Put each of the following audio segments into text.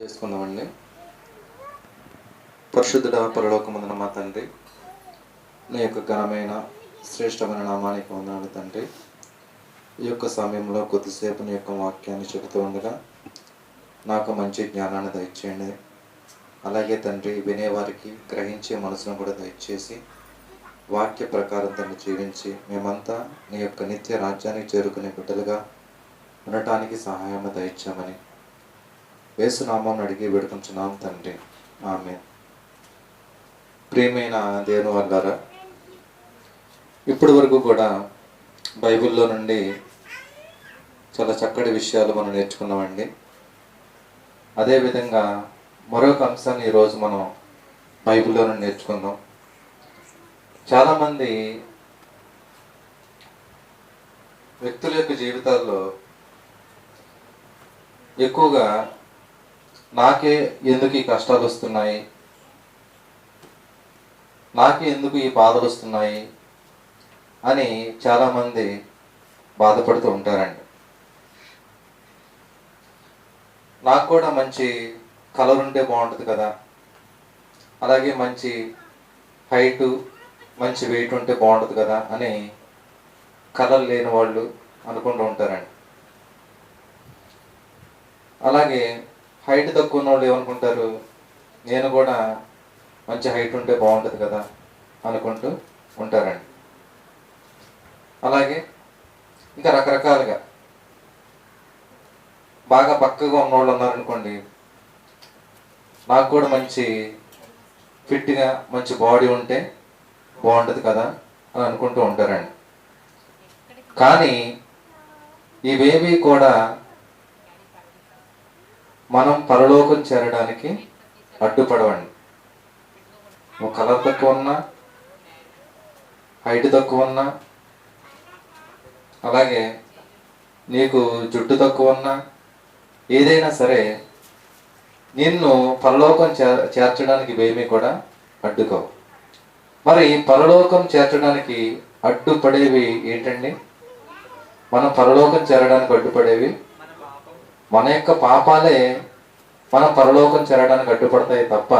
చేసుకుందామండి. పరిశుద్ధుడ పరలోకమందున మా తండ్రి నీ యొక్క ఘనమైన శ్రేష్టమైన నామానికి వందనాలు తండ్రి. ఈ యొక్క సమయంలో కొద్దిసేపు నీ యొక్క వాక్యాన్ని చెబుతూ ఉండగా నాకు మంచి జ్ఞానాన్ని దయచేయండి. అలాగే తండ్రి వినేవారికి గ్రహించే మనసును కూడా దయచేసి వాక్య ప్రకారం తను జీవించి మేమంతా నీ యొక్క నిత్య రాజ్యానికి చేరుకునే బిడ్డలుగా ఉండటానికి సహాయం దయచామని వేసునామం అడిగి వేడుకుంటున్నాం తండ్రి. ఆమె ప్రియమైన దేవుని వల్లారా ఇప్పటి వరకు కూడా బైబిల్లో నుండి చాలా చక్కటి విషయాలు మనం నేర్చుకున్నామండి. అదేవిధంగా మరొక అంశాన్ని ఈరోజు మనం బైబిల్లో నుండి నేర్చుకుందాం. చాలామంది వ్యక్తుల యొక్క జీవితాల్లో ఎక్కువగా నాకే ఎందుకు ఈ కష్టాలు వస్తున్నాయి? నాకే ఎందుకు ఈ బాధలు వస్తున్నాయి? అని చాలామంది బాధపడుతూ ఉంటారండి. నాకు కూడా మంచి కలర్ ఉంటే బాగుంటుంది కదా. అలాగే మంచి హైటు మంచి వెయిట్ ఉంటే బాగుంటుంది కదా అని కలర్ లేని వాళ్ళు అనుకుంటూ ఉంటారండి. అలాగే హైట్ తక్కువ ఉన్న వాళ్ళు ఏమనుకుంటారు? నేను కూడా మంచి హైట్ ఉంటే బాగుంటుంది కదా అనుకుంటూ ఉంటారండి. అలాగే ఇంకా రకరకాలుగా బాగా పక్కగా ఉన్న వాళ్ళు ఉన్నారనుకోండి నాకు కూడా మంచి ఫిట్గా మంచి బాడీ ఉంటే బాగుంటుంది కదా అని అనుకుంటూ ఉంటారండి. కానీ ఇవేవి కూడా మనం పరలోకం చేరడానికి అడ్డుపడవండి. నువ్వు కలర్ తక్కువ ఉన్నా హైట్ తక్కువ ఉన్నా అలాగే నీకు జుట్టు తక్కువ ఉన్నా ఏదైనా సరే నిన్ను పరలోకం చే చేర్చడానికి వేమి కూడా అడ్డుకోవు. మరి పరలోకం చేర్చడానికి అడ్డుపడేవి ఏంటండి? మనం పరలోకం చేరడానికి అడ్డుపడేవి మన యొక్క పాపాలే మనం పరలోకం చేరడానికి అడ్డుపడతాయి తప్ప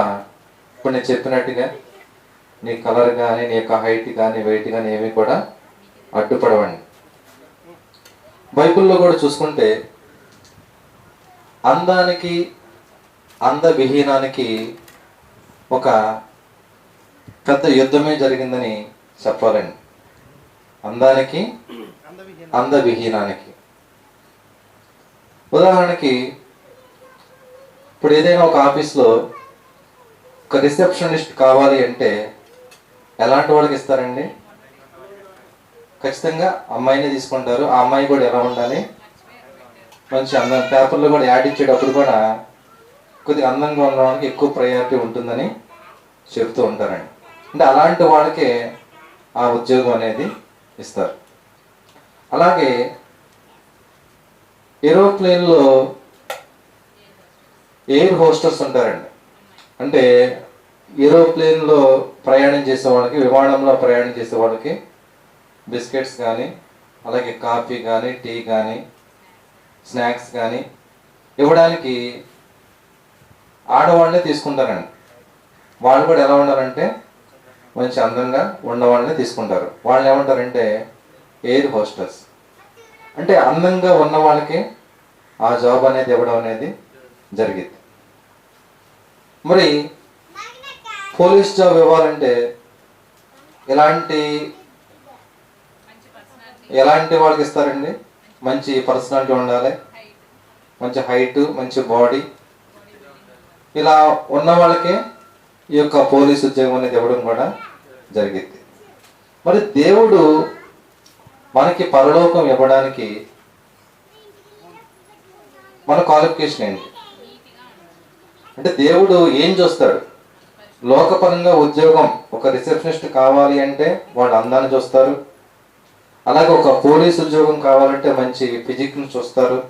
ఇప్పుడు నేను చెప్పినట్టుగా నీ కలర్ కానీ నీ యొక్క హైట్ కానీ వెయిట్ కానీ ఏమీ కూడా అడ్డుపడవండి. బైబిల్లో కూడా చూసుకుంటే అందానికి అందవిహీనానికి ఒక పెద్ద యుద్ధమే జరిగిందని చెప్పాలండి. అందానికి అందవిహీనానికి. ఉదాహరణకి ఇప్పుడు ఏదైనా ఒక ఆఫీస్లో ఒక రిసెప్షనిస్ట్ కావాలి అంటే ఎలాంటి వాళ్ళకి ఇస్తారండి? ఖచ్చితంగా అమ్మాయిని తీసుకుంటారు. ఆ అమ్మాయి కూడా ఎలా ఉండాలి? మంచి అందం పేపర్లో కూడా యాడ్ ఇచ్చేటప్పుడు కూడా కొద్దిగా అందంగా ఉండడానికి ఎక్కువ ప్రయారిటీ ఉంటుందని చెప్తూ ఉంటారండి. అంటే అలాంటి వాళ్ళకే ఆ ఉద్యోగం అనేది ఇస్తారు. అలాగే ఏరోప్లేన్లో ఎయిర్ హోస్టర్స్ ఉంటారండి. అంటే ఏరోప్లేన్లో ప్రయాణం చేసే వాళ్ళకి విమానంలో ప్రయాణం చేసే వాళ్ళకి బిస్కెట్స్ కానీ అలాగే కాఫీ కానీ టీ కానీ స్నాక్స్ కానీ ఇవ్వడానికి ఆడవాళ్ళనే తీసుకుంటారండి. వాళ్ళు కూడా ఎలా ఉండాలంటే మంచి అందంగా ఉన్నవాళ్ళనే తీసుకుంటారు. వాళ్ళు ఏమంటారంటే ఎయిర్ హోస్టర్స్. అంటే అందంగా ఉన్న వాళ్ళకి ఆ జాబ్ అనేది ఇవ్వడం అనేది జరిగింది. మరి పోలీస్ జాబ్ ఇవ్వాలంటే ఎలాంటి ఎలాంటి వాళ్ళకి ఇస్తారండి? మంచి పర్సనాలిటీ ఉండాలి మంచి హైట్ మంచి బాడీ. ఇలా ఉన్న వాళ్ళకే ఈ యొక్క పోలీస్ ఉద్యోగం అనేది ఇవ్వడం కూడా జరిగింది. మరి దేవుడు మనకి పరలోకం ఇవ్వడానికి మన క్వాలిఫికేషన్ ఏంటి? అంటే దేవుడు ఏం చూస్తాడు? లోకపరంగా ఉద్యోగం ఒక రిసెప్షనిస్ట్ కావాలి అంటే వాళ్ళు అందాన్ని చూస్తారు. అలాగే ఒక పోలీస్ ఉద్యోగం కావాలంటే మంచి ఫిజిక్ని చూస్తారు.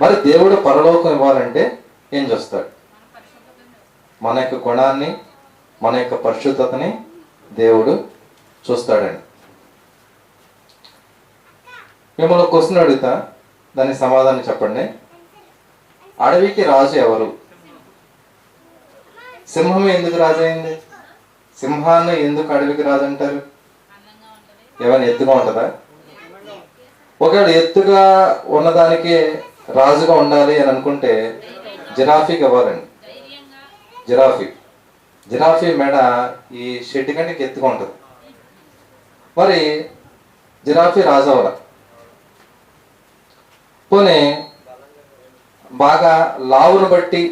మరి దేవుడు పరలోకం ఇవ్వాలంటే ఏం చూస్తాడు? మన యొక్క గుణాన్ని మన యొక్క పరిశుద్ధతని దేవుడు చూస్తాడండి. మిమ్మల్ని క్వశ్చన్ అడుగుతా. దానికి సమాధానం చెప్పండి. అడవికి రాజు ఎవరు? సింహం ఎందుకు రాజైంది? సింహాన్ని ఎందుకు అడవికి రాజు అంటారు ఏమైనా ఎత్తుగా ఉంటుందా? ఒకవేళ ఎత్తుగా ఉన్నదానికి రాజుగా ఉండాలి అని అనుకుంటే జిరాఫీకి ఇవ్వాలండి జిరాఫీ. జిరాఫీ మెడ ఈ షెడ్ కంటే ఎత్తుగా ఉంటుంది. మరి జిరాఫీ రాజు అవ్వాల పోనీ బాగా లావును బట్టి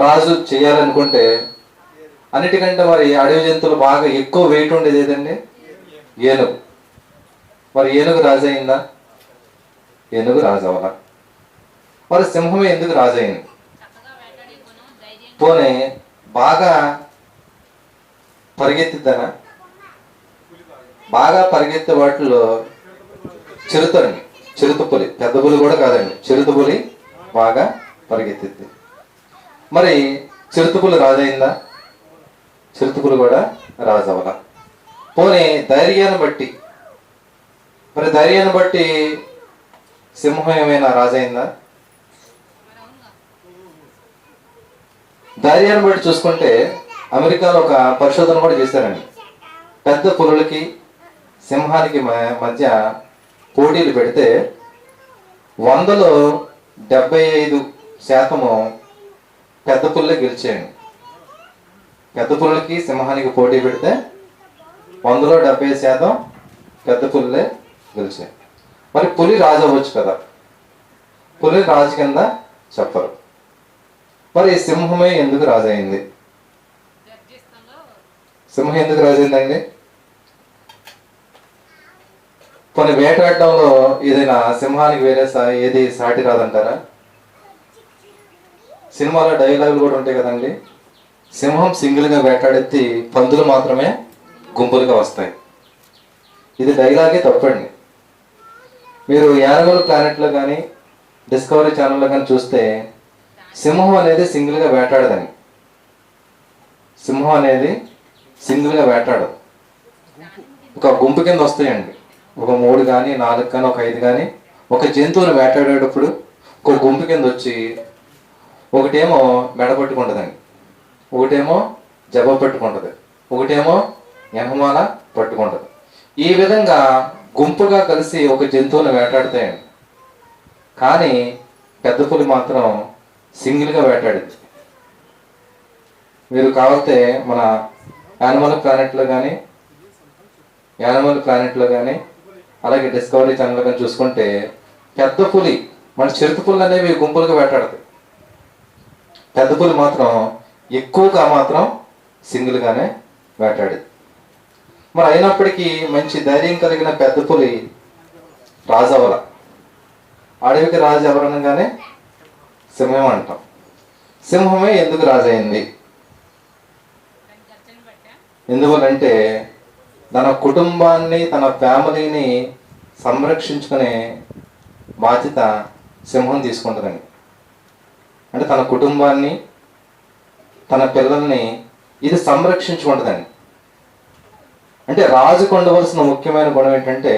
రాజు చేయాలనుకుంటే అన్నిటికంటే మరి అడవి జంతువులు బాగా ఎక్కువ వెయిట్ ఉండేది ఏదండి? ఏనుగు. మరి ఏనుగు రాజు అయిందా? ఏనుగు రాజు అవ్వాల? మరి సింహమే ఎందుకు రాజు అయింది? పోనీ బాగా పరిగెత్తిద్దనా? బాగా పరిగెత్తే వాటిలో చిరుతండి చిరుత పులి పెద్ద పులి కూడా కాదండి. చిరుత పులి బాగా పరిగెత్తిద్ది. మరి చిరుత పులి రాజైందా చిరుత పులి కూడా రాజవల పోనీ ధైర్యాన్ని బట్టి మరి ధైర్యాన్ని బట్టి సింహం ఏమైనా రాజైందా ధైర్యాన్ని బట్టి చూసుకుంటే అమెరికాలో ఒక పరిశోధన కూడా చేశారండి. పెద్ద పులులకి సింహానికి మ- మధ్య పోటీలు పెడితే వందలో డెబ్బై ఐదు శాతము పెద్ద పుల్లే గెలిచాయండి. పెద్ద పుల్లకి సింహానికి పోటీ పెడితే వందలో డెబ్బై ఐదు శాతం పెద్ద పుల్లే గెలిచాయి మరి పులి రాజు అవ్వచ్చు కదా. పులి రాజు కింద చెప్పరు. మరి సింహమే ఎందుకు రాజైంది సింహం ఎందుకు రాజైందండి కొన్ని వేటాడడంలో ఏదైనా సింహానికి వేరే సా- ఏది సాటి రాదంటారా? సినిమాలో డైలాగులు కూడా ఉంటాయి కదండి. సింహం సింగిల్గా వేటాడెత్తి పందులు మాత్రమే గుంపులుగా వస్తాయి. ఇది డైలాగే తప్పండి. మీరు యానగల్ ప్లానెట్లో కానీ డిస్కవరీ ఛానల్లో కానీ చూస్తే సింహం అనేది సింగిల్గా వేటాడదని. సింహం అనేది సింగిల్గా వేటాడదు. ఒక గుంపు కింద వస్తాయండి. ఒక మూడు కానీ నాలుగు కానీ ఒక ఐదు కానీ ఒక జంతువుని వేటాడేటప్పుడు ఒక గుంపు కింద వచ్చి ఒకటేమో మెడ పట్టుకుంటుందండి. ఒకటేమో జబ్బ పట్టుకుంటుంది. ఒకటేమో ఎహమాల పట్టుకుంటుంది. ఈ విధంగా గుంపుగా కలిసి ఒక జంతువుని వేటాడతాయండి. కానీ పెద్ద పులి మాత్రం సింగిల్గా వేటాడింది. మీరు కావాలంటే మన యానిమల్ ప్లానెట్లో కానీ యానిమల్ ప్లానెట్లో కానీ అలాగే డిస్కవరీ ఛానల్ కానీ చూసుకుంటే పెద్ద పులి మన చిరుత పులు అనేవి గుంపులుగా వేటాడతాయి. పెద్ద పులి మాత్రం ఎక్కువగా మాత్రం సింగిల్గానే వేటాడేది. మరి అయినప్పటికీ మంచి ధైర్యం కలిగిన పెద్ద పులి రాజవల అడవికి రాజు ఎవరనగానే సింహం అంటాం. సింహమే ఎందుకు రాజైంది ఎందువలంటే తన కుటుంబాన్ని తన ఫ్యామిలీని సంరక్షించుకునే బాధ్యత సింహం తీసుకుంటుందండి. అంటే తన కుటుంబాన్ని తన పిల్లల్ని ఇది సంరక్షించుకుంటుందండి అంటే రాజుకు ఉండవలసిన ముఖ్యమైన గుణం ఏంటంటే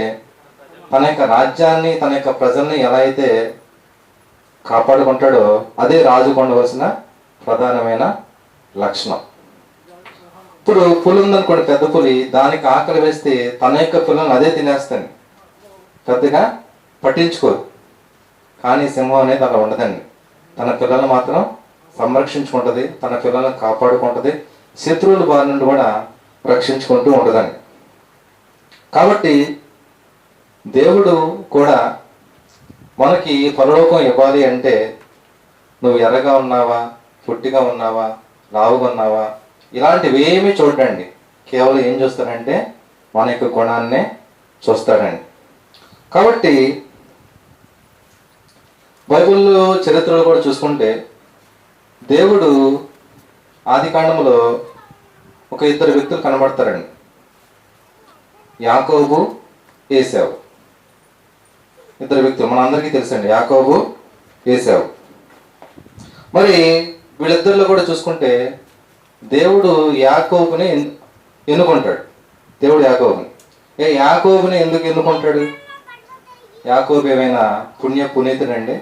తన యొక్క రాజ్యాన్ని తన యొక్క ప్రజల్ని ఎలా అయితే కాపాడుకుంటాడో అదే రాజుకు ఉండవలసిన ప్రధానమైన లక్షణం. ఇప్పుడు పులి ఉందనుకోండి పెద్ద పులి దానికి ఆకలి వేస్తే తన యొక్క పిల్లల్ని అదే తినేస్తాను. పెద్దగా పట్టించుకోదు. కానీ సింహం అనేది అలా ఉండదండి. తన పిల్లలను మాత్రం సంరక్షించుకుంటుంది తన పిల్లలను కాపాడుకుంటుంది శత్రువుల బారి నుండి కూడా రక్షించుకుంటూ ఉంటుందండి. కాబట్టి దేవుడు కూడా మనకి పరలోకం ఇవ్వాలి అంటే నువ్వు ఎర్రగా ఉన్నావా పొట్టిగా ఉన్నావా లావుగా ఉన్నావా ఇలాంటివి ఏమీ చూడండి కేవలం ఏం చూస్తారంటే మన యొక్క గుణాన్నే చూస్తాడండి కాబట్టి బైబుల్ చరిత్రలో కూడా చూసుకుంటే దేవుడు ఆదికాండంలో ఒక ఇద్దరు వ్యక్తులు కనబడతారండి. యాకోబు ఏసావు ఇద్దరు వ్యక్తులు మన అందరికీ తెలుసండి యాకోబు ఏసావు మరి వీళ్ళిద్దరిలో కూడా చూసుకుంటే దేవుడు యాకోబుని ఎన్- ఎన్నుకుంటాడు. దేవుడు యాకోబుని. ఏ యాకోబుని ఎందుకు ఎన్నుకుంటాడు? యాకోబు ఏమైనా పుణ్య పునీతుడండి?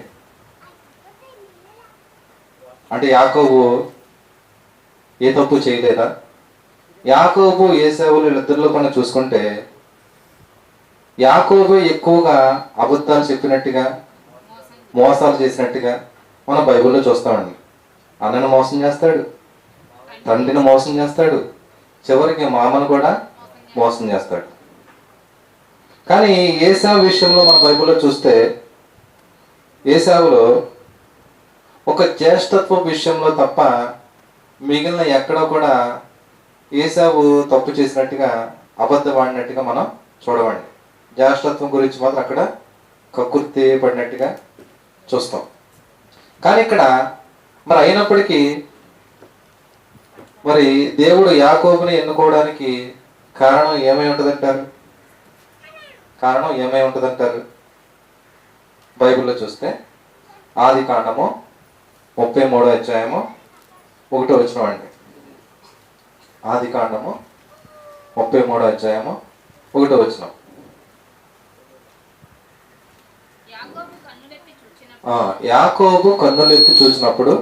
అంటే యాకోబు ఏ తప్పు చేయలేదా? యాకోబు సేవలు వీళ్ళిద్దరిలో కన్నా చూసుకుంటే యాకోబు ఎక్కువగా అబద్ధాలు చెప్పినట్టుగా మోసాలు చేసినట్టుగా మనం బైబిల్లో చూస్తామండి అన్నను మోసం చేస్తాడు. తండ్రిని మోసం చేస్తాడు. చివరికి మామను కూడా మోసం చేస్తాడు. కానీ ఏసావు విషయంలో మన బైబిల్లో చూస్తే ఏసావులో ఒక జ్యేష్ఠత్వ విషయంలో తప్ప మిగిలిన ఎక్కడ కూడా ఏసావు తప్పు చేసినట్టుగా అబద్ధపడినట్టుగా మనం చూడవండి జ్యేష్ఠత్వం గురించి మాత్రం అక్కడ కకుర్తి పడినట్టుగా చూస్తాం. కానీ ఇక్కడ మరి అయినప్పటికీ మరి దేవుడు యాకోబుని ఎన్నుకోవడానికి కారణం ఏమై ఉంటుందంటారు? కారణం ఏమై ఉంటుందంటారు? బైబిల్లో చూస్తే ఆది కాండము ముప్పై మూడో అధ్యాయము ఒకటో వచ్చిన అండి. ఆది కాండము ముప్పై మూడో అధ్యాయము ఒకటో వచ్చిన యాకోబు కన్నులెత్తి చూసినప్పుడు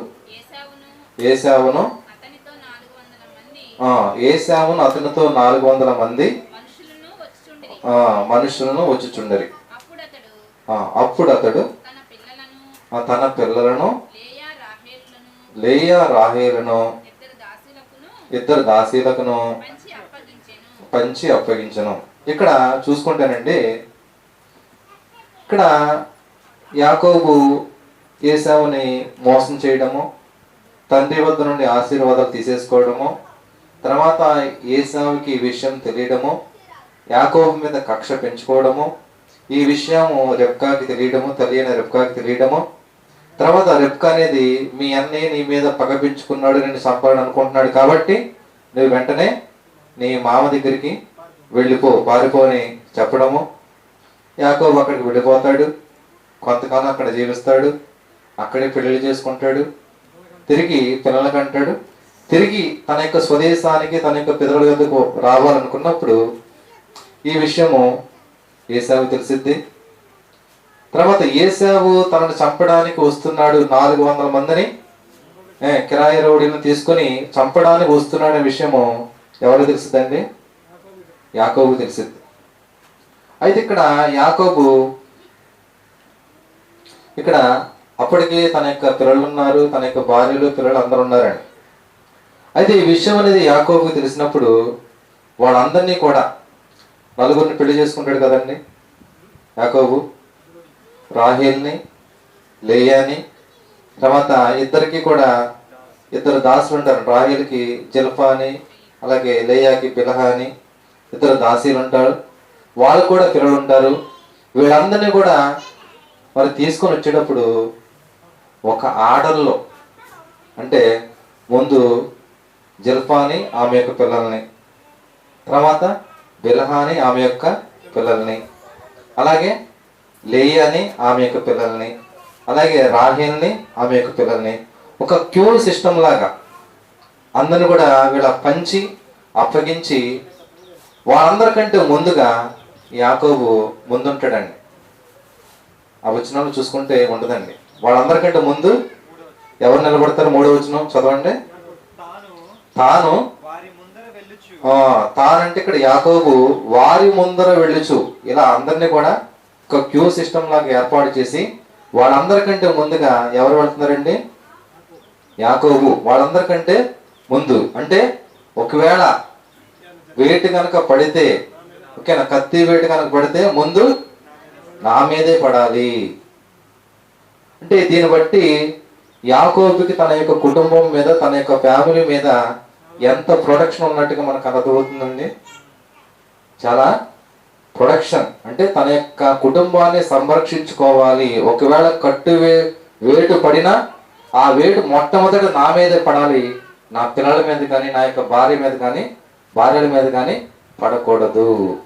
ఏసావును ఏసావును అతనితో నాలుగు వందల మంది మనుషులను వచ్చుచుండిరి. ఆ, మనుషులను వచ్చుచుండరి. అప్పుడు అతడు ఆ, అప్పుడు అతడు తన పిల్లలను లేయా రాహేలను ఇద్దరు దాసులకును పంచి అప్పగించను. ఇక్కడ చూసుకుంటానండి ఇక్కడ యాకోబు ఏసావుని మోసం చేయడము తండ్రి వద్ద నుండి ఆశీర్వాదాలు తీసేసుకోవడము తర్వాత ఏసావుకి ఈ విషయం తెలియడము యాకోహం మీద కక్ష పెంచుకోవడము ఈ విషయము రెప్కాకి తెలియడము తెలియని రెప్కాకి తెలియడము. తర్వాత రెప్కా అనేది మీ అన్నయ్య నీ మీద పగ పెంచుకున్నాడు నేను చంపాలని అనుకుంటున్నాడు కాబట్టి నువ్వు వెంటనే నీ మామ దగ్గరికి వెళ్ళిపో పారిపోని చెప్పడము. యాకోబు అక్కడికి వెళ్ళిపోతాడు. కొంతకాలం అక్కడ జీవిస్తాడు. అక్కడే పెళ్ళి చేసుకుంటాడు. తిరిగి పిల్లలకంటాడు తిరిగి తన యొక్క స్వదేశానికి తన యొక్క పితరుల ఎందుకు రావాలనుకున్నప్పుడు ఈ విషయము ఏసావు తెలిసిద్ది. తర్వాత ఏసావు తనను చంపడానికి వస్తున్నాడు నాలుగు వందల మందిని కిరాయి రౌడీని తీసుకొని చంపడానికి వస్తున్నాడనే విషయము ఎవరు తెలిసిద్దండి? యాకోబు తెలిసిద్ది. అయితే ఇక్కడ యాకోబు ఇక్కడ అప్పటికే తన యొక్క పిల్లలు ఉన్నారు తన యొక్క భార్యలు పిల్లలు అందరు ఉన్నారండి. అయితే ఈ విషయం అనేది యాకోబుకు తెలిసినప్పుడు వాళ్ళందరినీ కూడా నలుగురిని పెళ్ళి చేసుకుంటాడు కదండి? యాకోబు రాహేల్ని లేయాని తర్వాత ఇద్దరికి కూడా ఇద్దరు దాసులు ఉంటారు. రాహిల్కి జిల్ఫా అని అలాగే లేయాకి బిలహా అని ఇద్దరు దాసీలు ఉంటారు. వాళ్ళు కూడా పిల్లలు ఉంటారు. వీళ్ళందరినీ కూడా మరి తీసుకొని వచ్చేటప్పుడు ఒక ఆర్డర్లో అంటే ముందు జిల్ఫాని ఆమె యొక్క పిల్లల్ని. తర్వాత బిలహాని ఆమె యొక్క పిల్లల్ని. అలాగే లేయాని ఆమె యొక్క పిల్లల్ని. అలాగే రాహిల్ని ఆమె యొక్క పిల్లల్ని. ఒక క్యూ సిస్టమ్ లాగా అందరిని కూడా వీళ్ళ పంచి అప్పగించి వాళ్ళందరికంటే ముందుగా యాకోబు ముందుంటాడండి. ఆ వచనాలు చూసుకుంటే ఉండదండి వాళ్ళందరికంటే ముందు ఎవరు నిలబడతారు? మూడో వచనం చదవండి. తాను తానంటే ఇక్కడ యాకోబు వారి ముందర వెళ్ళుచు. ఇలా అందరినీ కూడా ఒక క్యూ సిస్టమ్ లాగా ఏర్పాటు చేసి వాళ్ళందరికంటే ముందుగా ఎవరు వెళ్తున్నారండి? యాకోబు. వాళ్ళందరికంటే ముందు. అంటే ఒకవేళ వేటు కనుక పడితే ఓకేనా? కత్తి వేటు కనుక పడితే ముందు నా మీదే పడాలి. అంటే దీన్ని బట్టి యాకోబుకి తన యొక్క కుటుంబం మీద తన యొక్క ఫ్యామిలీ మీద ఎంత ప్రొడక్షన్ ఉన్నట్టుగా మనకు అర్థమవుతుందండి? చాలా ప్రొడక్షన్ అంటే తన యొక్క కుటుంబాన్ని సంరక్షించుకోవాలి. ఒకవేళ కట్టు వే వేటు పడినా ఆ వేటు మొట్టమొదట నా మీదే పడాలి. నా పిల్లల మీద కానీ నా యొక్క భార్య మీద కానీ భార్యల మీద కానీ పడకూడదు.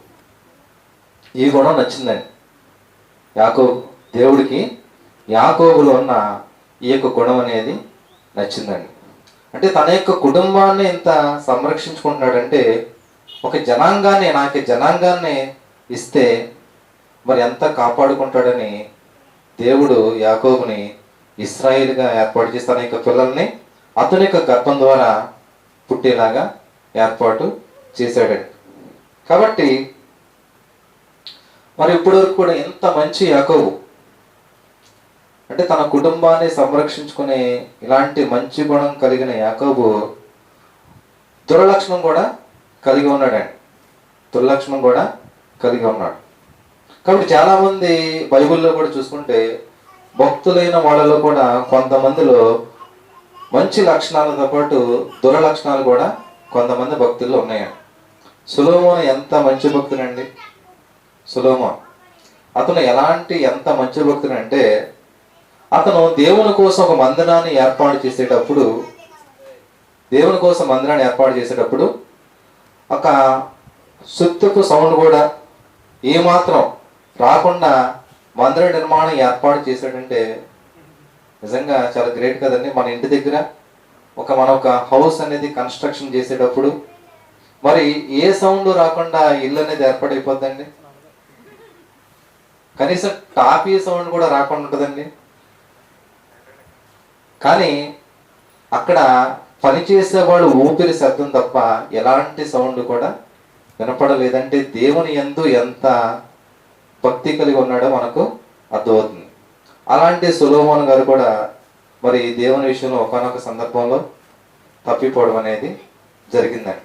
ఈ గుణం నచ్చిందండి. యాకో దేవుడికి యాకోబులో ఉన్న ఈ యొక్క గుణం అనేది నచ్చిందండి. అంటే తన యొక్క కుటుంబాన్ని ఎంత సంరక్షించుకుంటున్నాడంటే ఒక జనాంగాన్ని నాకు జనాంగాన్ని ఇస్తే మరి ఎంత కాపాడుకుంటాడని దేవుడు యాకోబుని ఇస్రాయిల్గా ఏర్పాటు చేసి తన యొక్క పిల్లల్ని అతని యొక్క గర్భం ద్వారా పుట్టేలాగా ఏర్పాటు చేశాడండి. కాబట్టి మరి ఇప్పటివరకు కూడా ఎంత మంచి యాకోబు అంటే తన కుటుంబాన్ని సంరక్షించుకునే ఇలాంటి మంచి గుణం కలిగిన యాకోబు దుర్లక్షణం కూడా కలిగి ఉన్నాడండి. దుర్లక్షణం కూడా కలిగి ఉన్నాడు. కాబట్టి చాలామంది బైబిల్లో కూడా చూసుకుంటే భక్తులైన వాళ్ళలో కూడా కొంతమందిలో మంచి లక్షణాలతో పాటు దురలక్షణాలు కూడా కొంతమంది భక్తుల్లో ఉన్నాయండి. సులోమోన్ ఎంత మంచి భక్తుడండి? సులోమోన్. అతను ఎలాంటి ఎంత మంచి భక్తుడంటే అతను దేవుని కోసం ఒక మందిరాన్ని ఏర్పాటు చేసేటప్పుడు దేవుని కోసం మందిరాన్ని ఏర్పాటు చేసేటప్పుడు ఒక సుత్తుకు సౌండ్ కూడా ఏమాత్రం రాకుండా మందిర నిర్మాణం ఏర్పాటు చేశాడంటే నిజంగా చాలా గ్రేట్ కదండి. మన ఇంటి దగ్గర ఒక మన ఒక హౌస్ అనేది కన్స్ట్రక్షన్ చేసేటప్పుడు మరి ఏ సౌండ్ రాకుండా ఇల్లు అనేది ఏర్పాటైపోద్దండి? కనీసం టాపీ సౌండ్ కూడా రాకుండా ఉంటుందండి. కానీ అక్కడ పనిచేసే వాళ్ళు ఊపిరి శబ్దం తప్ప ఎలాంటి సౌండ్ కూడా వినపడలేదంటే దేవుని ఎందు ఎంత భక్తి కలిగి ఉన్నాడో మనకు అర్థమవుతుంది. అలాంటి సులోమోన్ గారు కూడా మరి దేవుని విషయంలో ఒకనొక సందర్భంలో తప్పిపోవడం అనేది జరిగిందండి.